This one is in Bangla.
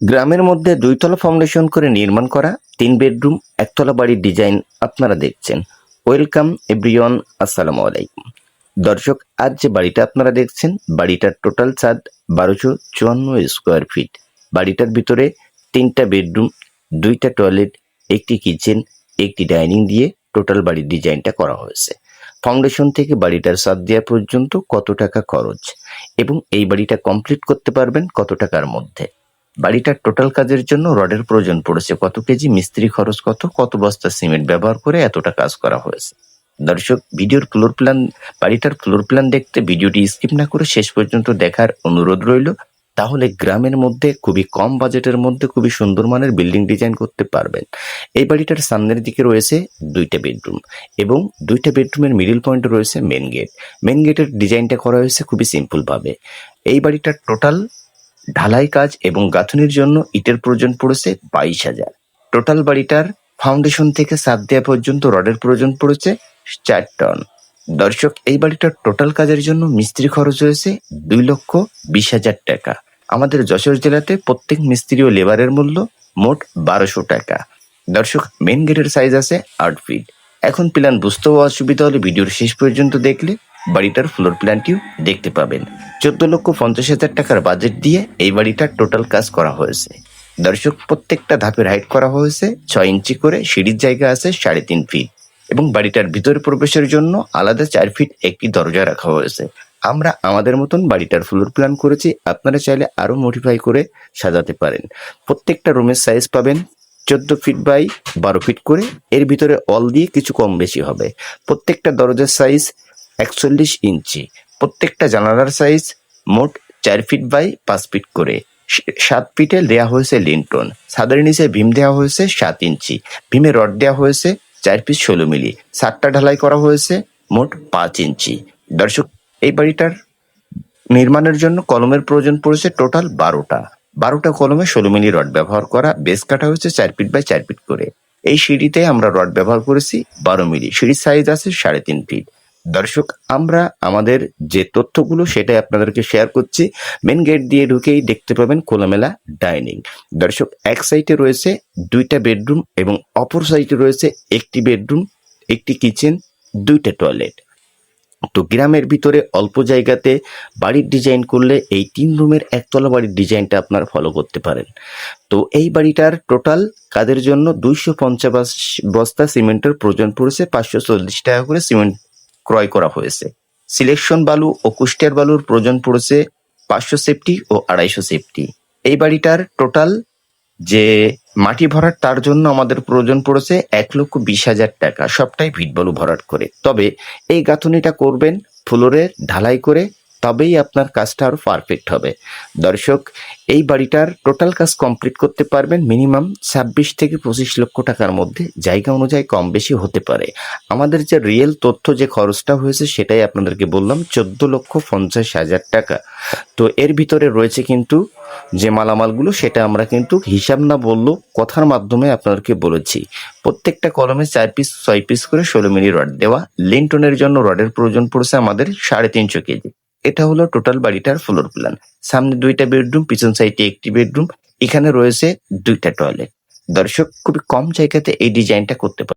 গ্রামের মধ্যে দুইতলা ফাউন্ডেশন করে নির্মাণ করা তিন বেডরুম একতলা বাড়ির ডিজাইন আপনারা দেখছেন। ওয়েলকাম এভরিওয়ান আসসালামু আলাইকুম। দর্শক, আজ যে বাড়িটা আপনারা দেখছেন, বাড়িটার টোটাল ছাদ বারোশো চুয়ান্ন স্কোয়ার ফিট বাড়িটার ভিতরে তিনটা বেডরুম দুইটা টয়লেট একটি কিচেন একটি ডাইনিং দিয়ে টোটাল বাড়ির ডিজাইনটা করা হয়েছে। ফাউন্ডেশন থেকে বাড়িটার ছাদ দেওয়া পর্যন্ত কত টাকা খরচ? এবং এই বাড়িটা কমপ্লিট করতে পারবেন কত টাকার মধ্যে? বাড়িটার টোটাল কাজের জন্য রডের প্রয়োজন পড়েছে। কত কেজি, মিস্ত্রি খরচ কত কত বস্তা সিমেন্ট ব্যবহার করে এতটা কাজ করা হয়েছে। দর্শক, ভিডিওর ফ্লোর প্ল্যান বাড়িটার ফ্লোর প্ল্যান দেখতে ভিডিওটি স্কিপ না করে শেষ পর্যন্ত দেখার অনুরোধ রইল। তাহলে গ্রামের মধ্যে, খুবই কম বাজেটের মধ্যে, খুবই সুন্দর মানের বিল্ডিং ডিজাইন করতে পারবেন। এই বাড়িটার সামনের দিকে রয়েছে দুইটা বেডরুম এবং দুইটা বেডরুমের মিডিল পয়েন্টে রয়েছে মেন গেট মেন গেটের ডিজাইনটা করা হয়েছে খুবই সিম্পলভাবে এই বাড়িটার টোটাল ঢালাই কাজ এবং গাঁথনির জন্য ইটের প্রয়োজন পড়েছে বাইশ হাজার। টোটাল বাড়িটার ফাউন্ডেশন থেকে সাত দেওয়া পর্যন্ত রডের প্রয়োজন পড়েছে চার টন। দর্শক, এই বাড়িটার টোটাল কাজের জন্য মিস্ত্রি খরচ হয়েছে দুই লক্ষ বিশ হাজার টাকা। আমাদের যশোর জেলাতে প্রত্যেক মিস্ত্রি ও লেবারের মূল্য মোট বারোশো টাকা। দর্শক মেন গেটের সাইজ আছে আট ফিট এখন প্ল্যান বুঝতেও অসুবিধা হলে ভিডিওর শেষ পর্যন্ত দেখলে বাড়িটার ফ্লোর প্ল্যানটিও দেখতে পাবেন। চোদ্দ লক্ষ পঞ্চাশ হাজার টাকার বাজেট দিয়ে এই বাড়িটার টোটাল কাজ করা হয়েছে। দর্শক, প্রত্যেকটা ধাপের হাইট করা হয়েছে। ছয় ইঞ্চি করে সিঁড়ির জায়গা আছে সাড়ে তিন ফিট এবং বাড়িটার ভিতরে প্রবেশের জন্য আলাদা চার ফিট একটি দরজা রাখা হয়েছে। আমরা আমাদের মতন বাড়িটার ফ্লোর প্ল্যান করেছি। আপনারা চাইলে আরও মডিফাই করে সাজাতে পারেন। প্রত্যেকটা রুমের সাইজ পাবেন চোদ্দ ফিট বাই বারো ফিট করে। এর ভিতরে অল দিয়ে কিছু কম বেশি হবে। প্রত্যেকটা দরজার সাইজ একচল্লিশ ইঞ্চি। প্রত্যেকটা জানালার সাইজ মোট চার ফিট বাই পাঁচ ফিট করে। সাত ফিটে দেওয়া হয়েছে লিন্টন ছাদের নিচে ভীম দেওয়া হয়েছে সাত ইঞ্চি। ভীমে রড দেওয়া হয়েছে চার পিস ষোলো মিলি। সাতটা ঢালাই করা হয়েছে মোট পাঁচ ইঞ্চি। দর্শক, এই বাড়িটার নির্মাণের জন্য কলমের প্রয়োজন পড়েছে টোটাল বারোটা। বারোটা কলমে ষোলো মিলি রড ব্যবহার করা বেস কাটা হয়েছে চার ফিট বাই চার ফিট করে। এই সিঁড়িতে আমরা রড ব্যবহার করেছি বারো মিলি। সিঁড়ির সাইজ আছে সাড়ে তিন ফিট দর্শক, আমরা আমাদের যে তথ্যগুলো সেটাই আপনাদেরকে শেয়ার করছি। মেন গেট দিয়ে ঢুকেই দেখতে পাবেন খোলামেলা ডাইনিং দর্শক, এক সাইডে রয়েছে দুইটা বেডরুম এবং অপর সাইডে রয়েছে একটি বেডরুম একটি কিচেন দুইটা টয়লেট তো গ্রামের ভিতরে অল্প জায়গাতে বাড়ির ডিজাইন করলে এই তিন রুমের একতলা বাড়ির ডিজাইনটা আপনারা ফলো করতে পারেন। তো এই বাড়িটার টোটাল কাদের জন্য? দুইশো পঞ্চাশ বস্তা সিমেন্টের প্রয়োজন পড়েছে, পাঁচশো চল্লিশ টাকা করে সিমেন্ট ক্রয় করা হয়েছে। সিলেকশন বালু ও কুষ্টিয়ার বালুর প্রয়োজন পড়েছে পাঁচশো সেফটি ও আড়াইশো সেফটি। এই বাড়িটার টোটাল যে মাটি ভরাট, তার জন্য আমাদের প্রয়োজন পড়েছে এক লক্ষ বিশ হাজার টাকা। সবটাই ভিটবালু ভরাট করে। তবে এই গাঁথনিটা করবেন ফ্লোরে ঢালাই করে তবেই আপনার কাজটা আরও পারফেক্ট হবে। দর্শক, এই বাড়িটার টোটাল কাজ কমপ্লিট করতে পারবেন মিনিমাম ছাব্বিশ থেকে পঁচিশ লক্ষ টাকার মধ্যে, জায়গা অনুযায়ী কম বেশি হতে পারে। আমাদের যে রিয়েল তথ্য যে খরচটা হয়েছে সেটাই আপনাদেরকে বললাম, চোদ্দ লক্ষ পঞ্চাশ হাজার টাকা। তো এর ভিতরে রয়েছে কিন্তু যে মালামালগুলো, সেটা আমরা কিন্তু হিসাব না বললেও কথার মাধ্যমে আপনাদেরকে বলেছি। প্রত্যেকটা কলমে চার পিস ছয় পিস করে ষোলো মিলি রড দেওয়া। লিন্টনের জন্য রডের প্রয়োজন পড়ছে আমাদের সাড়ে তিনশো কেজি। এটা হলো টোটাল বাড়িটার ফ্লোর প্ল্যান সামনে দুইটা বেডরুম পিছন সাইডে একটি বেডরুম এখানে রয়েছে দুইটা টয়লেট দর্শক, খুবই কম জায়গাতে এই ডিজাইনটা করতে পারে।